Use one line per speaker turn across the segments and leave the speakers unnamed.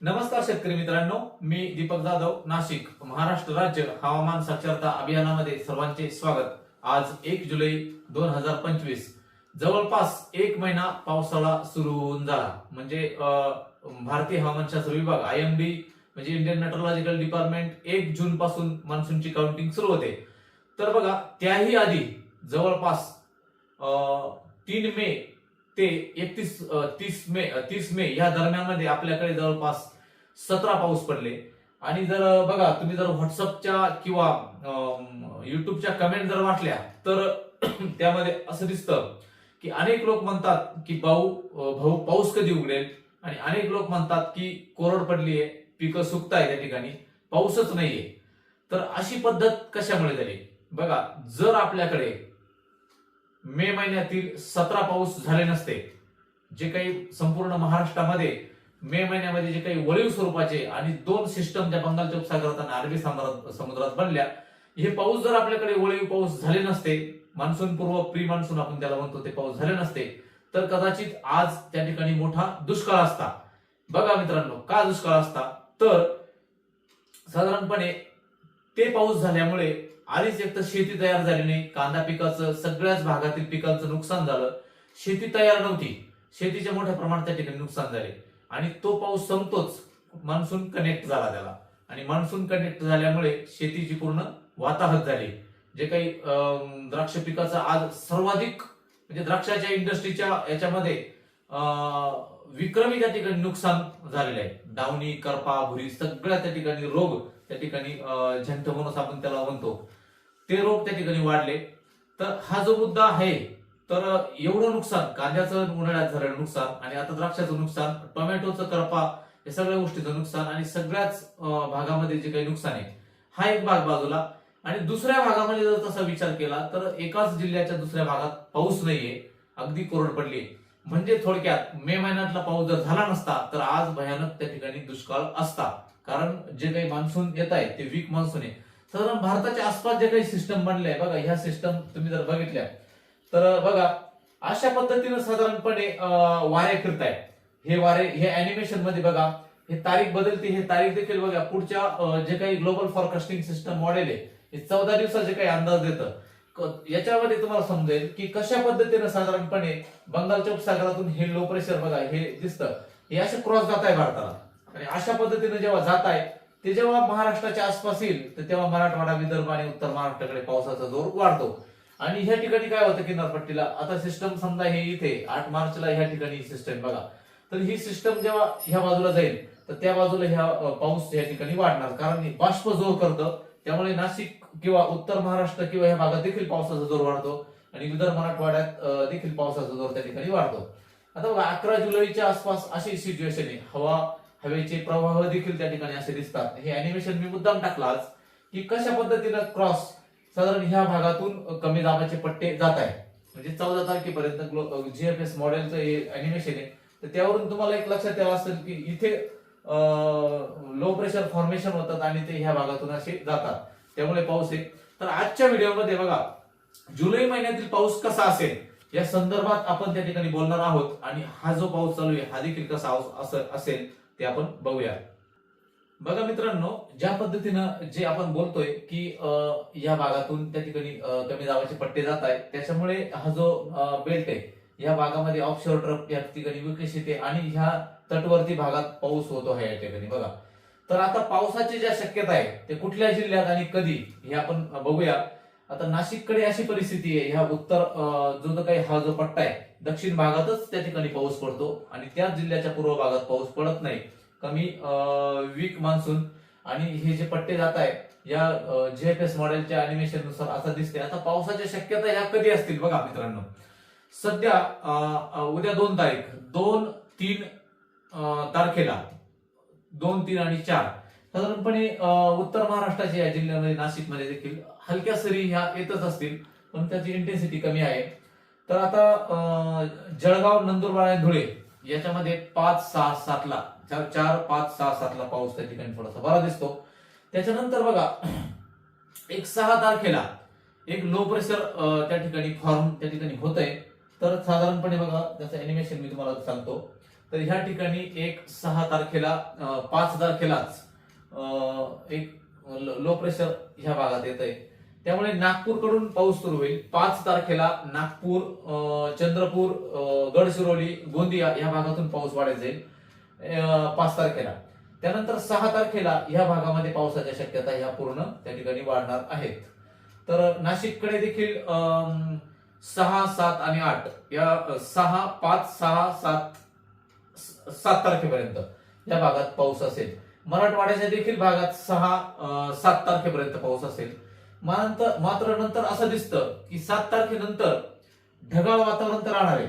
नमस्कार शेतकरी मित्रांनो मी दीपक जाधव नाशिक महाराष्ट्र राज्य हवामान साक्षरता अभियानामध्ये सर्वांचे स्वागत. आज एक जुलै दोन हजार पंचवीस. जवळपास एक महिना पावसाळा सुरू होऊन झाला. म्हणजे भारतीय हवामानशास्त्र विभाग आय एम डी म्हणजे इंडियन मेट्रोलॉजिकल डिपार्टमेंट एक जून पासून मान्सूनची काउंटिंग सुरू होते. तर बघा त्याही आधी जवळपास तीन मे ते एकतीस तीस मे तीस मे या दरम्यानमध्ये आपल्याकडे जवळपास सतरा पाऊस पडले. आणि जर बघा तुम्ही जर व्हॉट्सअपच्या किंवा युट्यूबच्या कमेंट जर वाटल्या तर त्यामध्ये असं दिसतं की अनेक लोक म्हणतात की भाऊ भाऊ पाऊस कधी उघडेल? आणि अनेक लोक म्हणतात की कोरड पडली आहे पिकं सुकताय त्या ठिकाणी पाऊसच नाहीये. तर अशी पद्धत कशामुळे झाली? बघा जर आपल्याकडे मे महिन्यातील सतरा पाऊस झाले नसते. जे काही संपूर्ण महाराष्ट्रामध्ये मे महिन्यामध्ये जे काही वळीव स्वरूपाचे आणि दोन सिस्टम ज्या बंगालच्या उपसागरात आणि अरबी समुद्रात समुद्रात बनल्या हे पाऊस जर आपल्याकडे वळीव पाऊस झाले नसते मान्सून पूर्व प्री मान्सून आपण त्याला म्हणतो ते पाऊस झाले नसते तर कदाचित आज त्या ठिकाणी मोठा दुष्काळ असता. बघा मित्रांनो का दुष्काळ असता? तर साधारणपणे ते पाऊस झाल्यामुळे आधीच एक तर शेती तयार झाली नाही. कांदा पिकाचं सगळ्याच भागातील पिकांचं नुकसान झालं. शेती तयार नव्हती. शेतीच्या मोठ्या प्रमाणात त्या ठिकाणी नुकसान झाले. आणि तो पाऊस संपतोच. मान्सून कनेक्ट झाला त्याला. आणि मान्सून कनेक्ट झाल्यामुळे शेतीची पूर्ण वाताहत झाली. जे काही द्राक्ष पिकाचं आज सर्वाधिक म्हणजे द्राक्षाच्या इंडस्ट्रीच्या याच्यामध्ये विक्रमी त्या ठिकाणी नुकसान झालेलं आहे. डावणी करपा भुरी सगळ्या त्या ठिकाणी रोग त्या ठिकाणी अं, झंटमोनस आपण त्याला म्हणतो. ते रोग त्या ठिकाणी वाढले. तर हा जो मुद्दा आहे तर एवढं नुकसान कांद्याचं उन्हाळ्यात झालेलं नुकसान आणि आता द्राक्षाचं नुकसान टोमॅटोचं करपा या सगळ्या गोष्टीचं नुकसान आणि सगळ्याच भागामध्ये जे काही नुकसान आहे हा एक भाग बाजूला. आणि दुसऱ्या भागामध्ये जर तसा विचार केला तर एकाच जिल्ह्याच्या दुसऱ्या भागात पाऊस नाहीये. अगदी कोरड पडली म्हणजे थोडक्यात मे महिन्यातला पाऊस जर झाला नसता तर आज भयानक त्या ठिकाणी दुष्काळ असता. कारण जे काही मान्सून येत आहे ते वीक मान्सून आहे. साधारण भारताच्या आसपास जे काही सिस्टम बनले आहे बघा ह्या सिस्टम तुम्ही जर बघितल्या तर बघा अशा पद्धतीनं साधारणपणे वारे फिरत आहे हे वारे हे अॅनिमेशनमध्ये बघा हे तारीख बदलते हे तारीख देखील बघा पुढच्या जे काही ग्लोबल फॉरकास्टिंग सिस्टम मॉडेल आहे हे चौदा दिवसाचे काही अंदाज देतं. याच्यामध्ये तुम्हाला समजेल की कशा पद्धतीनं साधारणपणे बंगालच्या उपसागरातून हे लो प्रेशर बघा हे दिसतं. हे असे क्रॉस जात आहे भारताला. आणि अशा पद्धतीनं जेव्हा जात आहे ते जेव्हा महाराष्ट्राच्या आसपास येईल तर तेव्हा मराठवाडा विदर्भ आणि उत्तर महाराष्ट्राकडे पावसाचा जोर वाढतो. आणि ह्या ठिकाणी काय होतं किनारपट्टीला आता सिस्टम समजा हे इथे आठ मार्चला ह्या ठिकाणी सिस्टम बघा. तर ही सिस्टम जेव्हा ह्या बाजूला जाईल तर त्या बाजूला ह्या पाऊस या ठिकाणी वाढणार. कारण हे बाष्प जोर करतं. त्यामुळे नाशिक किंवा उत्तर महाराष्ट्र किंवा ह्या भागात देखील पावसाचा जोर वाढतो. आणि विदर्भ मराठवाड्यात देखील पावसाचा जोर त्या ठिकाणी वाढतो. आता बघा अकरा जुलैच्या आसपास अशी सिच्युएशन आहे. हवा हवेचे प्रवाह देखील त्या ठिकाणी असे दिसतात. हे अॅनिमेशन मी मुद्दाम टाकला आज की कशा पद्धतीनं क्रॉस साधारण ह्या भागातून कमी दाबाचे पट्टे जात आहे म्हणजे चौदा तारखेपर्यंत जीएफएस मॉडेलचं हे अॅनिमेशन आहे. तर त्यावरून तुम्हाला एक लक्षात यावं असेल की इथे लो प्रेशर फॉर्मेशन होतात आणि ते ह्या भागातून असे जातात. त्यामुळे पाऊस आहे. तर आजच्या व्हिडिओमध्ये बघा जुलै महिन्यातील पाऊस कसा असेल या संदर्भात आपण त्या ठिकाणी बोलणार आहोत. आणि हा जो पाऊस चालू आहे हा देखील कसा असेल ते आपण बघूया. बघा मित्रांनो ज्या पद्धतीनं जे आपण बोलतोय की अं, या भागातून त्या ठिकाणी कमी दाबाचे पट्टे जात आहेत त्याच्यामुळे हा जो बेल्ट आहे या भागामध्ये ऑफशोर ट्रप या ठिकाणी विकसित आहे आणि ह्या तटवर्ती भागात पाऊस होतो आहे या ठिकाणी बघा. तर आता पावसाची ज्या शक्यता आहे ते कुठल्या जिल्ह्यात आणि कधी हे आपण बघूया. आता नाशिककडे अशी परिस्थिती आहे ह्या उत्तर जो काही हा जो पट्टा आहे दक्षिण भागातच त्या ठिकाणी पाऊस पडतो आणि त्याच जिल्ह्याच्या पूर्व भागात पाऊस पडत नाही. कमी वीक मान्सून आणि हे जे पट्टे जात आहे या जीएफएस मॉडेलच्या अॅनिमेशननुसार असं दिसते आता पावसाच्या शक्यता ह्या कधी असतील बघा मित्रांनो? सध्या उद्या दोन तारीख दोन तीन तारखेला दोन तीन आणि चार. साधारणपणे उत्तर महाराष्ट्राच्या या जिल्ह्यामध्ये नाशिकमध्ये देखील हलक्या सरी ह्या येतच असतील पण त्याची इंटेन्सिटी कमी आहे. तर आता जळगाव नंदुरबार आणि धुळे याच्यामध्ये पाच सहा सातला चार चार पाच सहा सातला पाऊस त्या ठिकाणी थोडासा बरा दिसतो. त्याच्यानंतर बघा एक सहा तारखेला एक लो प्रेशर त्या ठिकाणी फॉर्म त्या ठिकाणी होत आहे तर साधारणपणे बघा त्याचं अॅनिमेशन मी तुम्हाला सांगतो. तर ह्या ठिकाणी एक सहा तारखेला पाच तारखेलाच एक लो प्रेशर ह्या भागात येत आहे त्यामुळे नागपूरकडून पाऊस सुरू होईल. पाच तारखेला नागपूर अं, चंद्रपूर गडचिरोली गोंदिया या भागातून पाऊस वाढत जाईल. पाच तारखेला. त्यानंतर सहा तारखेला या भागामध्ये पावसाच्या शक्यता ह्या पूर्ण त्या ठिकाणी वाढणार आहेत. तर नाशिककडे देखील अं, सहा सात आणि आठ या सहा पाच सहा सात सात तारखेपर्यंत या भागात पाऊस असेल. मराठवाड्याच्या देखील भागात सहा सात तारखेपर्यंत पाऊस असेल. मात्र नंतर असं दिसतं की सात तारखेनंतर ढगाळ वातावरण तर राहणार आहे.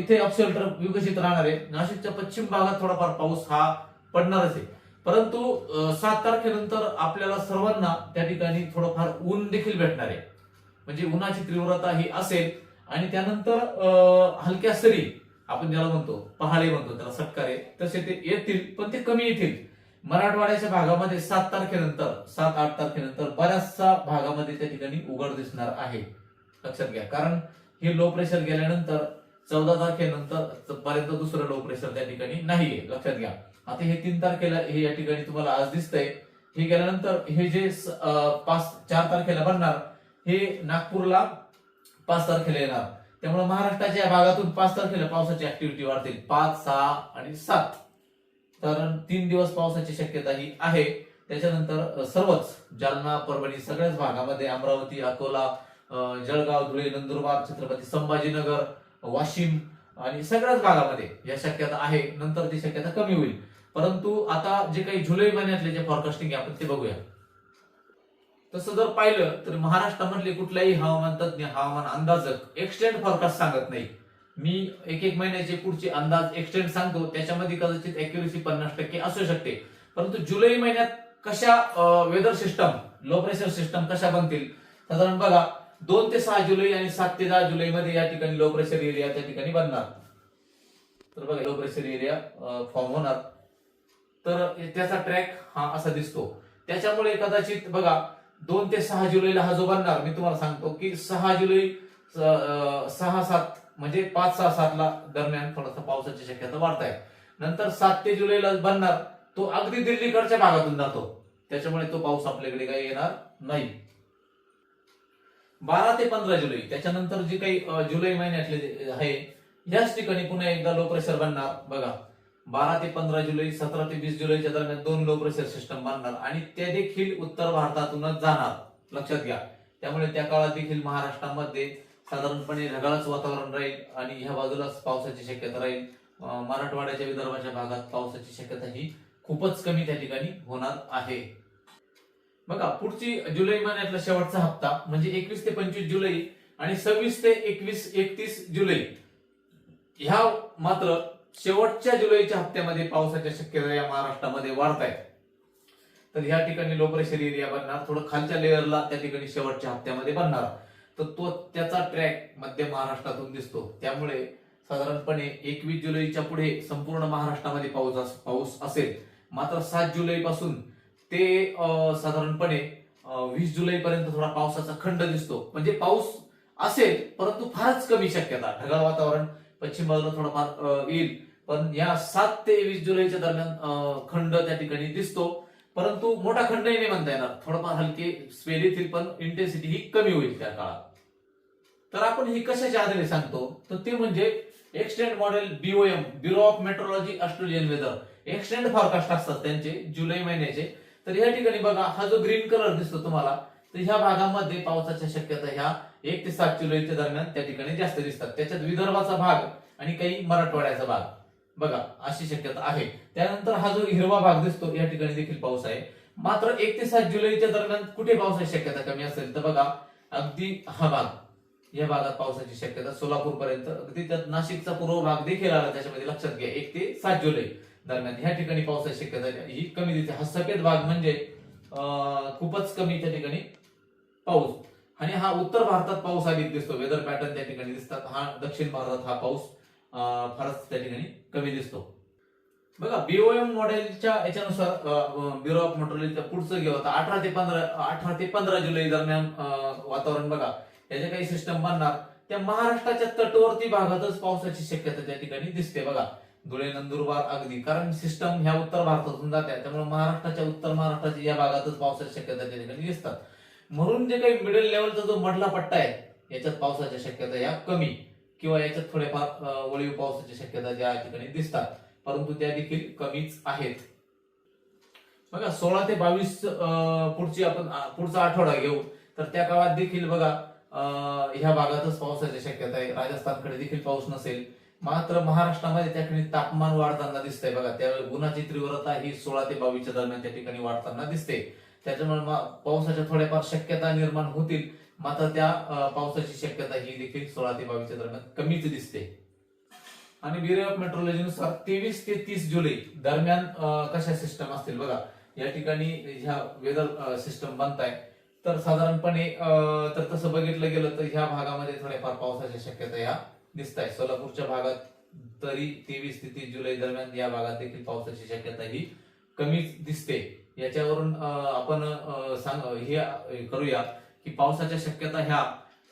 इथे अपशेल्टर विकसित राहणार आहे. नाशिकच्या पश्चिम भागात थोडाफार पाऊस हा पडणारच आहे. परंतु सात तारखेनंतर आपल्याला सर्वांना त्या ठिकाणी थोडंफार ऊन देखील भेटणार आहे. म्हणजे उन्हाची तीव्रता ही असेल आणि त्यानंतर हलक्या सरी आपण ज्याला म्हणतो पहाडे म्हणतो त्याला सटकारे तसे ते येतील पण ते कमी येतील. मराठवाड्याच्या भागामध्ये सात तारखेनंतर सात आठ तारखेनंतर बऱ्याचशा भागामध्ये त्या ठिकाणी उघड दिसणार आहे. लक्षात घ्या. कारण हे लो प्रेशर गेल्यानंतर चौदा तारखेनंतर पर्यंत दुसरं लो प्रेशर त्या ठिकाणी नाहीये. लक्षात घ्या. आता हे तीन तारखेला हे या ठिकाणी तुम्हाला आज दिसतंय. हे गेल्यानंतर हे जे पाच चार तारखेला बनणार हे नागपूरला पाच तारखेला येणार. त्यामुळे महाराष्ट्राच्या या भागातून पाच तारखेला पावसाची ऍक्टिव्हिटी वाढतील. पाच सहा आणि सात. कारण तीन दिवस पावसाची शक्यता ही आहे. त्याच्यानंतर सर्वच जालना परभणी सगळ्याच भागामध्ये अमरावती अकोला जळगाव धुळे नंदुरबार छत्रपती संभाजीनगर वाशिम आणि सगळ्याच भागामध्ये या शक्यता आहे. नंतर ती शक्यता कमी होईल. परंतु आता जे काही जुलै महिन्यातले जे फॉरकास्टिंग आहे आपण ते बघूया. तसं जर पाहिलं तर महाराष्ट्रामधले कुठलाही हवामान तज्ञ हवामान अंदाजक एक्सटेंड फॉरकास्ट सांगत नाही. मी एक एक महिन्याचे पुढचे अंदाज एक्सटेंड सांगतो. त्याच्यामध्ये कदाचित अॅक्युरेसी पन्नास टक्के असू शकते. परंतु जुलै महिन्यात कशा weather system low pressure system कशा बनतील? साधारण बघा दोन ते सहा जुलै आणि सात ते दहा जुलै मध्ये या ठिकाणी लो प्रेशर एरिया त्या ठिकाणी बनणार. तर बघा लो प्रेशर एरिया फॉर्म होणार. तर त्याचा ट्रॅक हा असा दिसतो. त्याच्यामुळे कदाचित बघा दोन ते सहा जुलैला हा जो बनणार मी तुम्हाला सांगतो की सहा जुलै सहा सात म्हणजे पाच सहा सातला दरम्यान थोडासा पावसाची शक्यता वाढत आहे नंतर सात ते जुलैला बनणार तो अगदी दिल्लीकडच्या भागातून जातो. त्याच्यामुळे तो पाऊस आपल्याकडे काही येणार नाही. बारा ते पंधरा जुलै त्याच्यानंतर जी काही जुलै महिन्यातले आहे याच ठिकाणी पुन्हा एकदा लो प्रेशर बनणार. बघा बारा ते पंधरा जुलै सतरा ते वीस जुलैच्या दरम्यान दोन लो प्रेशर सिस्टम बनणार आणि ते देखील उत्तर भारतातूनच जाणार. लक्षात घ्या. त्यामुळे त्या काळात देखील महाराष्ट्रामध्ये साधारणपणे ढगाळच वातावरण राहील आणि ह्या बाजूलाच पावसाची शक्यता राहील. मराठवाड्याच्या विदर्भाच्या भागात पावसाची शक्यता ही खूपच कमी त्या ठिकाणी होणार आहे. बघा पुढची जुलै महिन्यातला शेवटचा हप्ता म्हणजे एकवीस ते पंचवीस जुलै आणि सव्वीस ते एकवीस एकतीस जुलै. ह्या मात्र शेवटच्या जुलैच्या हप्त्यामध्ये पावसाच्या शक्यता या महाराष्ट्रामध्ये वाढत आहेत तर ह्या ठिकाणी लो प्रेशर एरिया बनणार थोडं खालच्या लेअरला त्या ठिकाणी शेवटच्या हप्त्यामध्ये बनणार. तर तो त्याचा ट्रॅक मध्य महाराष्ट्रातून दिसतो. त्यामुळे साधारणपणे एकवीस जुलैच्या पुढे संपूर्ण महाराष्ट्रामध्ये पाऊस अस- पाऊस असेल. मात्र सात जुलैपासून ते साधारणपणे वीस जुलै पर्यंत थोडा पावसाचा खंड दिसतो. म्हणजे पाऊस असेल परंतु फारच कमी शक्यता. ढगाळ वातावरण पश्चिम बाजूला थोडंफार येईल. पण या सात ते वीस जुलैच्या दरम्यान खंड त्या ठिकाणी दिसतो. परंतु मोठा खंडही नाही म्हणता येणार. थोडंफार हलके स्पेल येतील पण इंटेन्सिटी ही कमी होईल त्या काळात. तर आपण ही कशाच्या आधारे सांगतो? तर ते म्हणजे extend model BOM bureau of metrology Australian weather extend forecast असतात त्यांचे जुलै महिन्याचे. तर या ठिकाणी बघा हा जो ग्रीन कलर दिसतो तुम्हाला तर ह्या भागामध्ये पावसाच्या शक्यता ह्या एक ते सात जुलैच्या दरम्यान त्या ठिकाणी जास्त दिसतात. त्याच्यात विदर्भाचा भाग आणि काही मराठवाड्याचा भाग. बघा अशी शक्यता आहे. त्यानंतर हा जो हिरवा भाग दिसतो या ठिकाणी देखील पाऊस आहे. मात्र एक ते सात जुलैच्या दरम्यान कुठे पावसाची शक्यता कमी असेल? तर बघा अगदी हा भाग. या भागात पावसाची शक्यता सोलापूर पर्यंत अगदी त्यात नाशिकचा पूर्व भाग देखील आला त्याच्यामध्ये लक्षात घ्या. एक ते सात जुलै दरम्यान ह्या ठिकाणी पावसाची शक्यता ही कमी दिसते हा सफेद भाग म्हणजे अं, खूपच कमी त्या ठिकाणी पाऊस. आणि हा उत्तर भारतात पाऊस अधिक दिसतो. वेदर पॅटर्न त्या ठिकाणी दिसतात. हा दक्षिण भारतात हा पाऊस अं, फारच त्या ठिकाणी कमी दिसतो. बघा बीओएम मॉडेलच्या याच्यानुसार ब्युरो ऑफ मेट्रोलॉजीचं पुढचं घेऊ. आता अठरा ते पंधरा अठरा ते पंधरा जुलै दरम्यान वातावरण बघा. त्याच्या काही सिस्टम बनणार त्या महाराष्ट्राच्या तटवर्ती भागातच पावसाची शक्यता त्या ठिकाणी दिसते बघा. धुळे नंदुरबार अगदी. कारण सिस्टम ह्या उत्तर भारतातून जाते. त्यामुळे महाराष्ट्राच्या उत्तर महाराष्ट्राच्या या भागातच पावसाची शक्यता त्या ठिकाणी दिसतात. म्हणून जे काही मिडल लेवलचा जो मधला पट्टा आहे याच्यात पावसाच्या शक्यता या कमी किंवा याच्यात थोडेफार वळीव पावसाची शक्यता ज्या ठिकाणी दिसतात. परंतु त्या देखील कमीच आहेत. बघा सोळा ते बावीस अं, पुढची आपण पुढचा आठवडा घेऊ. तर त्या काळात देखील बघा ह्या भागातच पावसाची शक्यता आहे. राजस्थानकडे देखील पाऊस नसेल मात्र महाराष्ट्रामध्ये त्या ठिकाणी तापमान वाढताना दिसतंय. बघा त्यावेळी उन्हाची तीव्रता ही सोळा ते बावीसच्या दरम्यान त्या ठिकाणी वाढताना दिसते. त्याच्यामुळे पावसाच्या थोड्याफार शक्यता निर्माण होतील मात्र त्या पावसाची शक्यता ही देखील सोळा ते बावीसच्या दरम्यान कमीच दिसते. आणि ब्युरो ऑफ मेट्रोलॉजीनुसार तेवीस ते तीस जुलै दरम्यान कशा सिस्टम असतील? बघा या ठिकाणी ह्या वेदर सिस्टम बनताय. तर साधारणपणे तर तसं बघितलं गेलं तर ह्या भागामध्ये थोड्याफार पावसाच्या शक्यता या दिसत आहे सोलापूरच्या भागात तरी तेवीस ते तीस जुलै दरम्यान या भागात देखील पावसाची शक्यता ही कमीच दिसते. याच्यावरून आपण सांग हे करूया की पावसाच्या शक्यता ह्या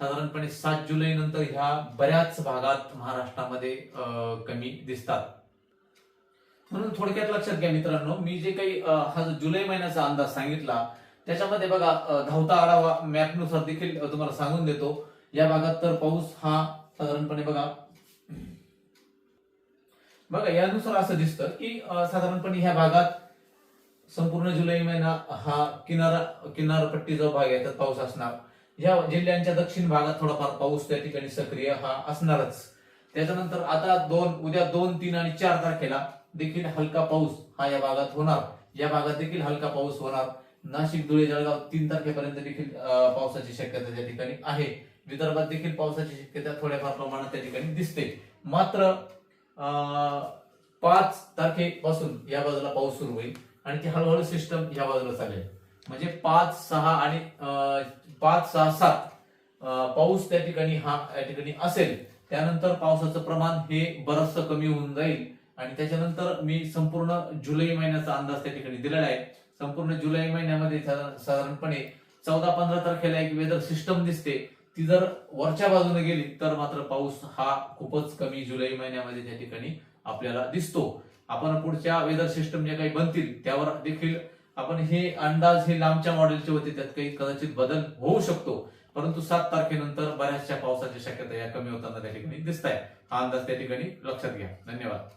साधारणपणे सात जुलै नंतर ह्या बऱ्याच भागात महाराष्ट्रामध्ये अं, कमी दिसतात. म्हणून थोडक्यात लक्षात घ्या मित्रांनो मी जे काही हा जुलै महिन्याचा अंदाज सांगितला त्याच्यामध्ये बघा धावता आढावा मॅपनुसार देखील तुम्हाला सांगून देतो. या भागात तर पाऊस हा साधारणपणे बघा बघा यानुसार असं दिसतं की साधारणपणे ह्या भागात संपूर्ण जुलै महिना हा किनारा किनारपट्टी जो भाग आहे त्यात पाऊस असणार. या जिल्ह्यांच्या दक्षिण भागात थोडाफार पाऊस त्या ठिकाणी सक्रिय हा असणारच. त्याच्यानंतर आता दोन उद्या दोन तीन आणि चार तारखेला देखील हलका पाऊस हा या भागात होणार. या भागात देखील हलका पाऊस होणार. नाशिक धुळे जळगाव तीन तारखेपर्यंत देखील पावसाची शक्यता त्या ठिकाणी आहे. विदर्भात देखील पावसाची शक्यता थोड्याफार प्रमाणात त्या ठिकाणी दिसते. मात्र पाच तारखेपासून या बाजूला पाऊस सुरू होईल आणि ती हळूहळू सिस्टम या बाजूला चालेल. म्हणजे पाच सहा आणि अं, पाच सहा सात पाऊस त्या ठिकाणी हा या ठिकाणी असेल. त्यानंतर पावसाचं प्रमाण हे बरचसं कमी होऊन जाईल. आणि त्याच्यानंतर मी संपूर्ण जुलै महिन्याचा अंदाज त्या ठिकाणी दिलेला आहे. संपूर्ण जुलै महिन्यामध्ये साधारणपणे चौदा पंधरा तारखेला एक वेदर सिस्टम दिसते. ती जर वरच्या बाजूने गेली तर मात्र पाऊस हा खूपच कमी जुलै महिन्यामध्ये त्या ठिकाणी आपल्याला दिसतो. आपण पुढच्या वेदर सिस्टम ज्या काही बनतील त्यावर देखील आपण हे अंदाज हे लांबच्या मॉडेलचे होते त्यात काही कदाचित बदल होऊ शकतो. परंतु सात तारखेनंतर बऱ्याचशा पावसाची शक्यता या कमी होताना त्या ठिकाणी दिसत आहे हा अंदाज त्या ठिकाणी लक्षात घ्या. धन्यवाद.